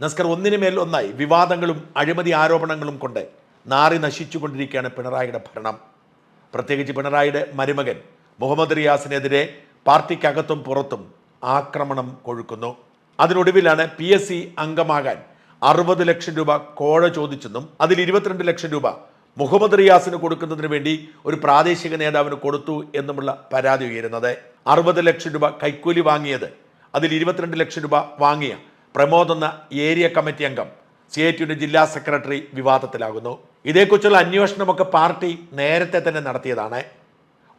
നസ്കർ ഒന്നിനു മേൽ ഒന്നായി വിവാദങ്ങളും അഴിമതി ആരോപണങ്ങളും കൊണ്ട് നാറി നശിച്ചുകൊണ്ടിരിക്കുകയാണ് പിണറായിയുടെ ഭരണം. പ്രത്യേകിച്ച് പിണറായിയുടെ മരുമകൻ മുഹമ്മദ് റിയാസിനെതിരെ പാർട്ടിക്കകത്തും പുറത്തും ആക്രമണം കൊഴുക്കുന്നു. അതിനൊടുവിലാണ് പി എസ് സി അംഗമാകാൻ അറുപത് ലക്ഷം രൂപ കോഴ ചോദിച്ചെന്നും അതിൽ ഇരുപത്തിരണ്ട് ലക്ഷം രൂപ മുഹമ്മദ് റിയാസിന് കൊടുക്കുന്നതിന് വേണ്ടി ഒരു പ്രാദേശിക നേതാവിന് കൊടുത്തു എന്നുമുള്ള പരാതി ഉയരുന്നത്. അറുപത് ലക്ഷം രൂപ കൈക്കൂലി വാങ്ങിയത് അതിൽ ഇരുപത്തിരണ്ട് ലക്ഷം രൂപ വാങ്ങിയ പ്രമോദ് എന്ന ഏരിയ കമ്മിറ്റി അംഗം സി ഐ ടിയുടെ ജില്ലാ സെക്രട്ടറി വിവാദത്തിലാകുന്നു. ഇതേക്കുറിച്ചുള്ള അന്വേഷണമൊക്കെ പാർട്ടി നേരത്തെ തന്നെ നടത്തിയതാണ്.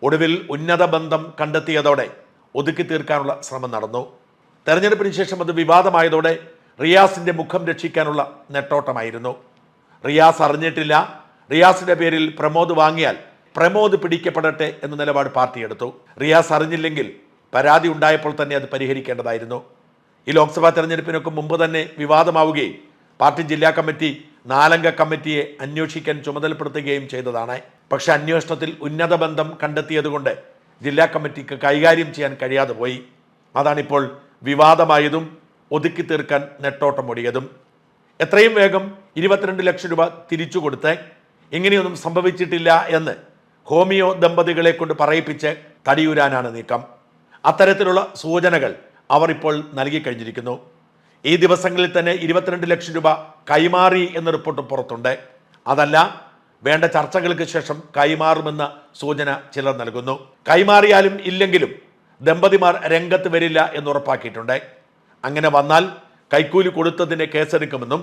ഒടുവിൽ ഉന്നത ബന്ധം കണ്ടെത്തിയതോടെ ഒതുക്കി തീർക്കാനുള്ള ശ്രമം നടന്നു. തെരഞ്ഞെടുപ്പിന് ശേഷം അത് വിവാദമായതോടെ റിയാസിന്റെ മുഖം രക്ഷിക്കാനുള്ള നെട്ടോട്ടമായിരുന്നു. റിയാസ് അറിഞ്ഞിട്ടില്ല. റിയാസിന്റെ പേരിൽ പ്രമോദ് വാങ്ങിയാൽ പ്രമോദ് പിടിക്കപ്പെടട്ടെ എന്ന നിലപാട് പാർട്ടി എടുത്തു. റിയാസ് അറിഞ്ഞില്ലെങ്കിൽ പരാതി ഉണ്ടായപ്പോൾ തന്നെ അത് പരിഹരിക്കേണ്ടതായിരുന്നു. ഈ ലോക്സഭാ തെരഞ്ഞെടുപ്പിനൊക്കെ മുമ്പ് തന്നെ വിവാദമാവുകയും പാർട്ടി ജില്ലാ കമ്മിറ്റി നാലംഗ കമ്മിറ്റിയെ അന്വേഷിക്കാൻ ചുമതലപ്പെടുത്തുകയും ചെയ്തതാണ്. പക്ഷേ അന്വേഷണത്തിൽ ഉന്നത ബന്ധം കണ്ടെത്തിയതുകൊണ്ട് ജില്ലാ കമ്മിറ്റിക്ക് കൈകാര്യം ചെയ്യാൻ കഴിയാതെ പോയി. അതാണിപ്പോൾ വിവാദമായതും ഒതുക്കി തീർക്കാൻ നെട്ടോട്ടമൊടിയതും. എത്രയും വേഗം ഇരുപത്തിരണ്ട് ലക്ഷം രൂപ തിരിച്ചു കൊടുത്ത്. ഇങ്ങനെയൊന്നും സംഭവിച്ചിട്ടില്ല എന്ന് ഹോമിയോ ദമ്പതികളെ കൊണ്ട് പറയിപ്പിച്ച് തടിയൂരാനാണ് നീക്കം. അത്തരത്തിലുള്ള സൂചനകൾ അവർ ഇപ്പോൾ നൽകി കഴിഞ്ഞിരിക്കുന്നു ഈ ദിവസങ്ങളിൽ തന്നെ ഇരുപത്തിരണ്ട് ലക്ഷം രൂപ കൈമാറി എന്ന റിപ്പോർട്ട് പുറത്തുണ്ട്. അതല്ല വേണ്ട ചർച്ചകൾക്ക് ശേഷം കൈമാറുമെന്ന സൂചന ചിലർ നൽകുന്നു. കൈമാറിയാലും ഇല്ലെങ്കിലും ദമ്പതിമാർ രംഗത്ത് വരില്ല എന്ന് ഉറപ്പാക്കിയിട്ടുണ്ട്. അങ്ങനെ വന്നാൽ കൈക്കൂലി കൊടുത്തതിന് കേസെടുക്കുമെന്നും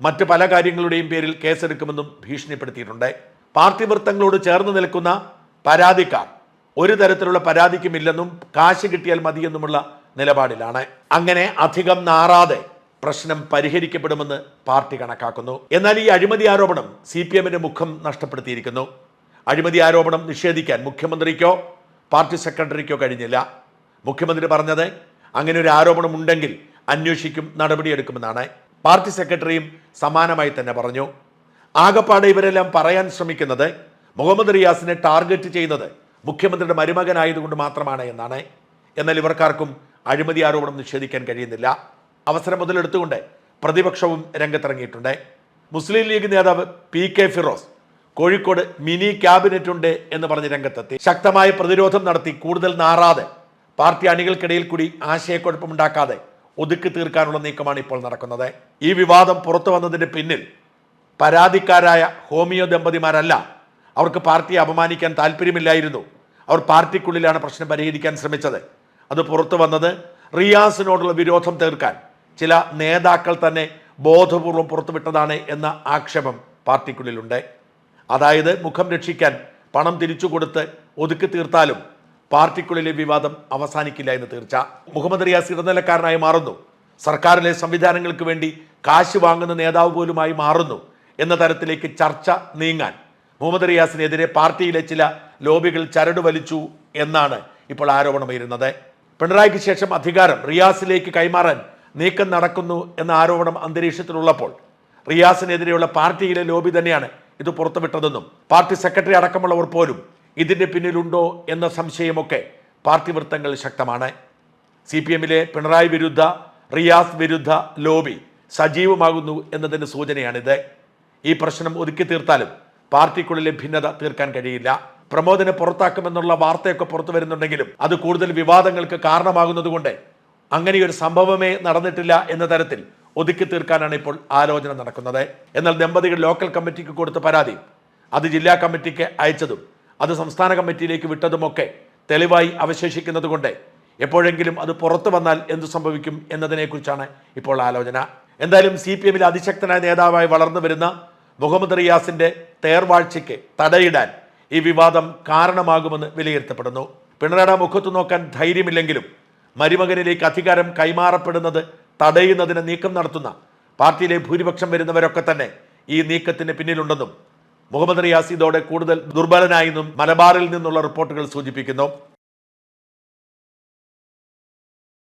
മറ്റ് പല കാര്യങ്ങളുടെയും പേരിൽ കേസെടുക്കുമെന്നും ഭീഷണിപ്പെടുത്തിയിട്ടുണ്ട്. പാർട്ടി വൃത്തങ്ങളോട് ചേർന്ന് നിൽക്കുന്ന പരാതിക്കാർ ഒരു തരത്തിലുള്ള പരാതിക്കുമില്ലെന്നും കാശ് കിട്ടിയാൽ മതിയെന്നുമുള്ള നിലപാടിലാണ്. അങ്ങനെ അധികം നാറാതെ പ്രശ്നം പരിഹരിക്കപ്പെടുമെന്ന് പാർട്ടി കണക്കാക്കുന്നു. എന്നാൽ ഈ അഴിമതി ആരോപണം സി പി എമ്മിന്റെ മുഖം നഷ്ടപ്പെടുത്തിയിരിക്കുന്നു. അഴിമതി ആരോപണം നിഷേധിക്കാൻ മുഖ്യമന്ത്രിക്കോ പാർട്ടി സെക്രട്ടറിക്കോ കഴിഞ്ഞില്ല. മുഖ്യമന്ത്രി പറഞ്ഞത് അങ്ങനെ ഒരു ആരോപണം ഉണ്ടെങ്കിൽ അന്വേഷിക്കും നടപടിയെടുക്കുമെന്നാണ്. പാർട്ടി സെക്രട്ടറിയും സമാനമായി തന്നെ പറഞ്ഞു. ആകപ്പാടെ ഇവരെല്ലാം പറയാൻ ശ്രമിക്കുന്നത് മുഹമ്മദ് റിയാസിനെ ടാർഗറ്റ് ചെയ്യുന്നത് മുഖ്യമന്ത്രിയുടെ മരുമകനായതുകൊണ്ട് മാത്രമാണ് എന്നാണ്. എന്നാൽ ഇവർക്കാർക്കും അഴിമതി ആരോപണം നിഷേധിക്കാൻ കഴിയുന്നില്ല. അവസരം മുതലെടുത്തുകൊണ്ട് പ്രതിപക്ഷവും രംഗത്തിറങ്ങിയിട്ടുണ്ട്. മുസ്ലിം ലീഗ് നേതാവ് P K Firoz Kozhikode mini cabinet ഉണ്ട് എന്ന് പറഞ്ഞ് രംഗത്തെത്തി. ശക്തമായ പ്രതിരോധം നടത്തി കൂടുതൽ നാറാതെ പാർട്ടി അണികൾക്കിടയിൽ കൂടി ആശയക്കുഴപ്പമുണ്ടാക്കാതെ ഒതുക്കി തീർക്കാനുള്ള നീക്കമാണ് ഇപ്പോൾ നടക്കുന്നത്. ഈ വിവാദം പുറത്തു വന്നതിന്റെ പിന്നിൽ പരാതിക്കാരായ ഹോമിയോ ദമ്പതിമാരല്ല. അവർക്ക് പാർട്ടിയെ അപമാനിക്കാൻ താല്പര്യമില്ലായിരുന്നു അവർ പാർട്ടിക്കുള്ളിലാണ് പ്രശ്നം പരിഹരിക്കാൻ ശ്രമിച്ചത്. അത് പുറത്തു വന്നത് റിയാസിനോടുള്ള വിരോധം തീർക്കാൻ. ചില നേതാക്കൾ തന്നെ ബോധപൂർവം പുറത്തുവിട്ടതാണ് എന്ന ആക്ഷേപം പാർട്ടിക്കുള്ളിലുണ്ട്. അതായത് മുഖം രക്ഷിക്കാൻ പണം തിരിച്ചു കൊടുത്ത് ഒതുക്കി തീർത്താലും പാർട്ടിക്കുള്ളിലെ വിവാദം അവസാനിക്കില്ല എന്ന് തീർച്ച. മുഹമ്മദ് റിയാസ് ഇടനിലക്കാരനായി മാറുന്നു. സർക്കാരിലെ സംവിധാനങ്ങൾക്ക് വേണ്ടി കാശ് വാങ്ങുന്ന നേതാവ് പോലുമായി മാറുന്നു എന്ന തരത്തിലേക്ക് ചർച്ച നീങ്ങാൻ. മുഹമ്മദ് റിയാസിനെതിരെ പാർട്ടിയിലെ ചില ലോബികൾ ചരട് വലിച്ചു എന്നാണ് ഇപ്പോൾ ആരോപണം വരുന്നത് പിണറായിക്ക് ശേഷം അധികാരം റിയാസിലേക്ക് കൈമാറാൻ നീക്കം നടക്കുന്നു എന്ന ആരോപണം അന്തരീക്ഷത്തിലുള്ളപ്പോൾ റിയാസിനെതിരെയുള്ള പാർട്ടിയിലെ ലോബി തന്നെയാണ് ഇത് പുറത്തുവിട്ടതെന്നും പാർട്ടി സെക്രട്ടറി അടക്കമുള്ളവർ പോലും ഇതിന്റെ പിന്നിലുണ്ടോ എന്ന സംശയമൊക്കെ പാർട്ടി വൃത്തങ്ങൾ ശക്തമാണ്. സി പി എമ്മിലെ പിണറായി വിരുദ്ധ റിയാസ് വിരുദ്ധ ലോബി സജീവമാകുന്നു എന്നതിന് സൂചനയാണിത്. ഈ പ്രശ്നം ഒതുക്കി തീർത്താലും പാർട്ടിക്കുള്ളിലെ ഭിന്നത തീർക്കാൻ കഴിയില്ല. പ്രമോദിനെ പുറത്താക്കുമെന്നുള്ള വാർത്തയൊക്കെ പുറത്തു വരുന്നുണ്ടെങ്കിലും അത് കൂടുതൽ വിവാദങ്ങൾക്ക് കാരണമാകുന്നതുകൊണ്ട് അങ്ങനെയൊരു സംഭവമേ നടന്നിട്ടില്ല എന്ന തരത്തിൽ ഒതുക്കി തീർക്കാനാണ് ഇപ്പോൾ ആലോചന നടക്കുന്നത്. എന്നാൽ ദമ്പതികൾ ലോക്കൽ കമ്മിറ്റിക്ക് കൊടുത്ത പരാതി അത് ജില്ലാ കമ്മിറ്റിക്ക് അയച്ചതും അത് സംസ്ഥാന കമ്മിറ്റിയിലേക്ക് വിട്ടതുമൊക്കെ തെളിവായി അവശേഷിക്കുന്നത് കൊണ്ട് എപ്പോഴെങ്കിലും അത് പുറത്തു വന്നാൽ എന്തു സംഭവിക്കും എന്നതിനെക്കുറിച്ചാണ് ഇപ്പോൾ ആലോചന. എന്തായാലും സി പി എമ്മിൽ അതിശക്തനായ നേതാവായി വളർന്നു വരുന്ന മുഹമ്മദ് റിയാസിന്റെ തേർവാഴ്ചയ്ക്ക് തടയിടാൻ ഈ വിവാദം കാരണമാകുമെന്ന് വിലയിരുത്തപ്പെടുന്നു. പിണറായിയുടെ മുഖത്ത് നോക്കാൻ ധൈര്യമില്ലെങ്കിലും മരുമകനിലേക്ക് അധികാരം കൈമാറപ്പെടുന്നത് തടയുന്നതിന് നീക്കം നടത്തുന്ന പാർട്ടിയിലെ ഭൂരിപക്ഷം വരുന്നവരൊക്കെ തന്നെ ഈ നീക്കത്തിന് പിന്നിലുണ്ടെന്നും മുഹമ്മദ് റിയാസ് ഇതോടെ കൂടുതൽ ദുർബലനായെന്നും മലബാറിൽ നിന്നുള്ള റിപ്പോർട്ടുകൾ സൂചിപ്പിക്കുന്നു.